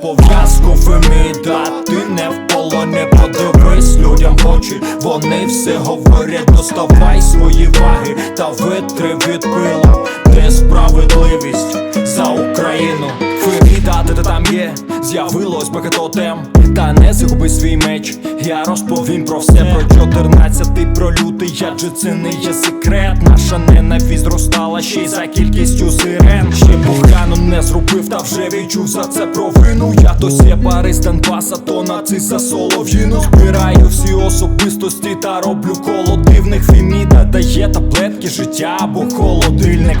Феміда, ти не в полоні, подивись людям в очі, вони все говорять, доставай свої ваги та витри від пилу, де справедливість за Україну. Феміда, де там є, з'явилось багато тем, та не загуби свій меч. Я розповім про все про 14 про лютий, адже це не є секрет. Наша ненавість зростала ще й за кількістю сирен. Ще Бухану не зробив, та вже відчув за це провину. Я то сепарист Донбаса, то нацист за солов'їну Збираю всі особистості та роблю коло дивних Феміда дає таблетки життя або холодильник.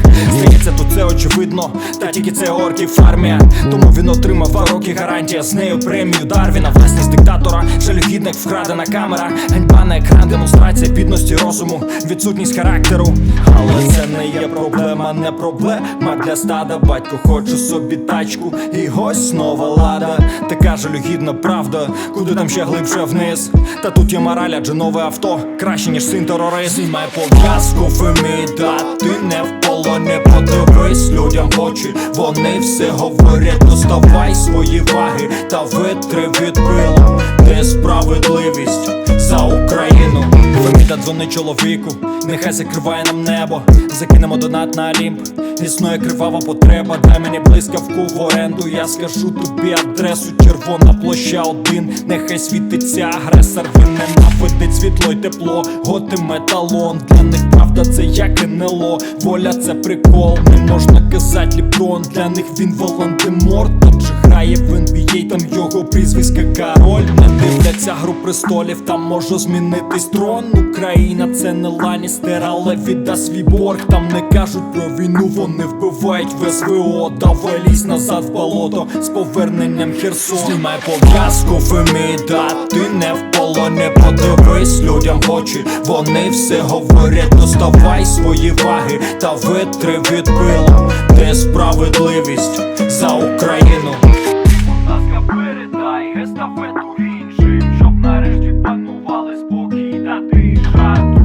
Здається, тут це очевидно, та тільки це орків армія. Тому він отримав два роки гарантія з нею премію Дарвіна. Власність диктатора, жалюгідник, вкрадена камера, ганьба на екран, демонстрація бідності розуму, відсутність характеру. Але це не є проблема, не проблема для стада. Батько хоче собі тачку, і ось нова лада. Така жалюгідна правда, куди там ще глибше вниз. Та тут є мораль, адже нове авто краще, ніж син терорист. Знімай пов'язку, Феміда, ти не в полоні, подивись людям в очі, вони все говорять, доставай свої ваги та витри від пилу, де справедливість за Україну. Феміда дзвонить чоловіку, нехай закриває нам небо, закинемо донат на Олімп. Існує кривава потреба, дай мені блискавку в оренду. Я скажу тобі адресу, червона площа один. Нехай світиться агресор, він ненавидить світло й тепло. Готи металон, для них правда це як НЛО. Воля це прикол, не можна казати ліпрон. Для них він Волан-де-Морт, же грає в NBA, там його прізвиська король. Дивляться гру престолів, там може змінитись трон. Україна це не Ланістер, але віддасть свій борг. Там не кажуть про війну, вони вбивають в СВО. Давай лізь назад в болото з поверненням Херсон. Знімай пов'язку, Феміда, ти не в полоні, подивись людям в очі, вони все говорять, доставай свої ваги та витри від пилу, де справедливість за Україну. Peace,